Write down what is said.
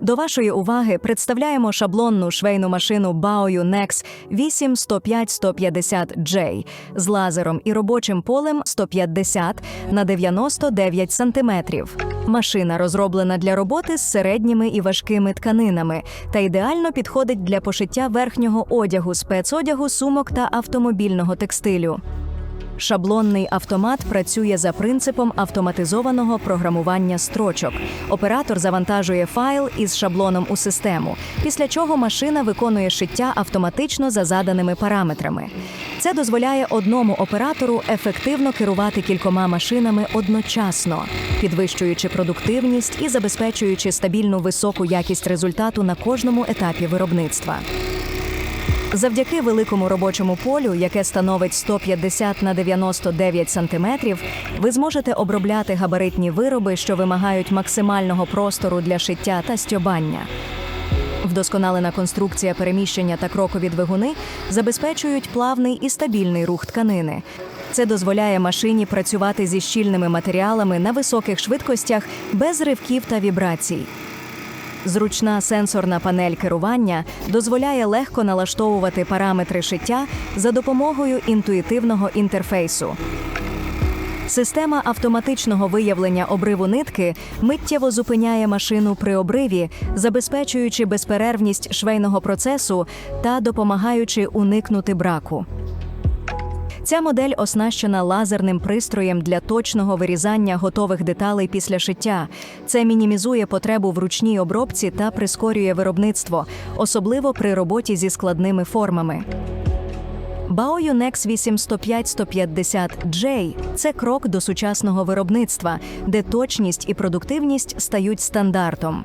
До вашої уваги представляємо шаблонну швейну машину Baoyu Nex 8-105-150J з лазером і робочим полем 150 на 99 см. Машина розроблена для роботи з середніми і важкими тканинами та ідеально підходить для пошиття верхнього одягу, спецодягу, сумок та автомобільного текстилю. Шаблонний автомат працює за принципом автоматизованого програмування строчок. Оператор завантажує файл із шаблоном у систему, після чого машина виконує шиття автоматично за заданими параметрами. Це дозволяє одному оператору ефективно керувати кількома машинами одночасно, підвищуючи продуктивність і забезпечуючи стабільну високу якість результату на кожному етапі виробництва. Завдяки великому робочому полю, яке становить 150 на 99 сантиметрів, ви зможете обробляти габаритні вироби, що вимагають максимального простору для шиття та стьобання. Вдосконалена конструкція переміщення та крокові двигуни забезпечують плавний і стабільний рух тканини. Це дозволяє машині працювати зі щільними матеріалами на високих швидкостях без ривків та вібрацій. Зручна сенсорна панель керування дозволяє легко налаштовувати параметри шиття за допомогою інтуїтивного інтерфейсу. Система автоматичного виявлення обриву нитки миттєво зупиняє машину при обриві, забезпечуючи безперервність швейного процесу та допомагаючи уникнути браку. Ця модель оснащена лазерним пристроєм для точного вирізання готових деталей після шиття. Це мінімізує потребу в ручній обробці та прискорює виробництво, особливо при роботі зі складними формами. Baoyu Nex 805-150J – це крок до сучасного виробництва, де точність і продуктивність стають стандартом.